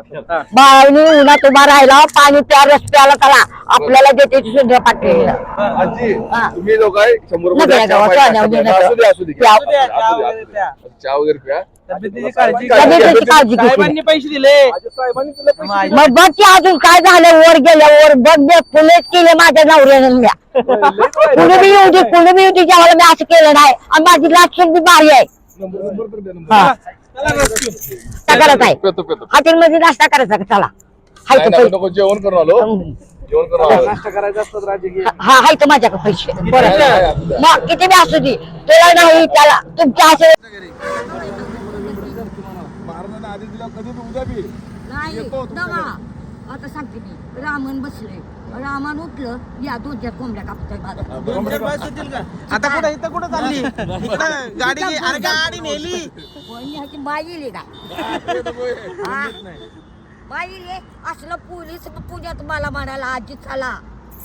बाळाने उन्हात उभा राहिला पाणी त्या रस्त्याला त्याला आपल्याला देते सुद्धा पाटील आजी हा. तुम्ही लोक आहे शंभर रुपये नका, द्या, नका, चहा वाचा, पाणी नका, टाका. नका. असू दे असू दे प्या. असू दे, असू दे, असू दे. चहा वगैरे प्या तब्येतीची काळजी घ्या. साहेबांनी पैसे दिले. मग बघ की अजून काय झालं वर गेल्या वर बघ बे फुलेच केले माझ्या नवऱ्याने म्या कुणी बी येऊ दे कुणी बी येऊ दे जेव्हा मी असं केलं नाही आणि माझी लक्षण बी भारी आहे नंबर नंबर तर दे, नंबर. हा चला rescue. नाश्ता करायचा आहे पेतो पेतो. हॉटेलमध्ये नाश्ता करायचा का? चला. हाय नाही, नको, जेवण करून आलो. हम्म. जेवण करून आलो. नाश्ता करायचा असतात राजे हा हाय तर माझ्याकडे पैसे. आहे, बरं. आहे. मग किती बी असू दे. तुला नाही त्याला तुमच्या असे महाराजांना आधी दिला कधी बी उद्या बी नाही येतो दमा आता सांगते मी. रामन बसले. रामन उठलं. या दोन चार कोंबड्या कापतोय माझा दोन चार बस होतील का? आता कुठं इथं कुठं चालली? इकडं गाडी अरे गाडी नेली. ह्याची बाई येईल का? बाई येईल असलं पोलीस पुण्यात मला म्हणाला आजी चला।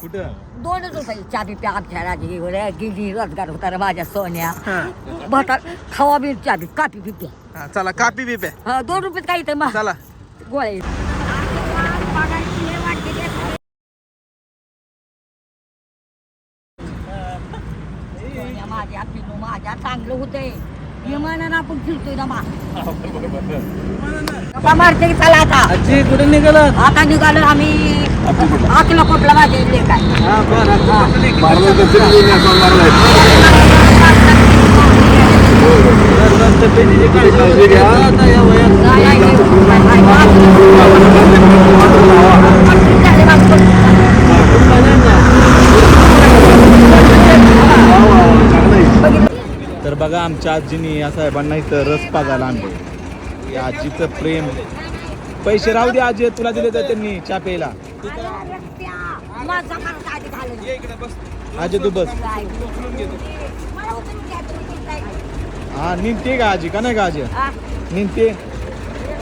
दोनच रुपये चाबी प्या आमच्या गेली रोजगार होता रे माझ्या सोन्या। भाता खावा बी चाबी कापी पिते हा, चला कापी बिप्या हा दोन रुपयात काही तर मग चला। गोळे सोन्या माझ्या पिनू माझ्या चांगलं होतंय विमानानं आपण फिरतोय गप्पा मारते की चला आता. आजी कुठे निघालं आता निघालो आम्ही अकला कोटला माझे लेख आहे हा बरं महाराजांचं दर्शन घेऊन या, स्वामी महाराज. तब्येतीची काळजी घ्या. आता या वयात नाही, आहे, आहे. तर बघा आमच्या आजीनी या साहेबांना इथं रस पाजायला आणले. या आजीचं प्रेम. पैसे राहू दे आजी तुला दिले तर त्यांनी चहा प्यायला. आजी तू बस? हा निघते का आजी? का नाही का आजी? हा? निघते.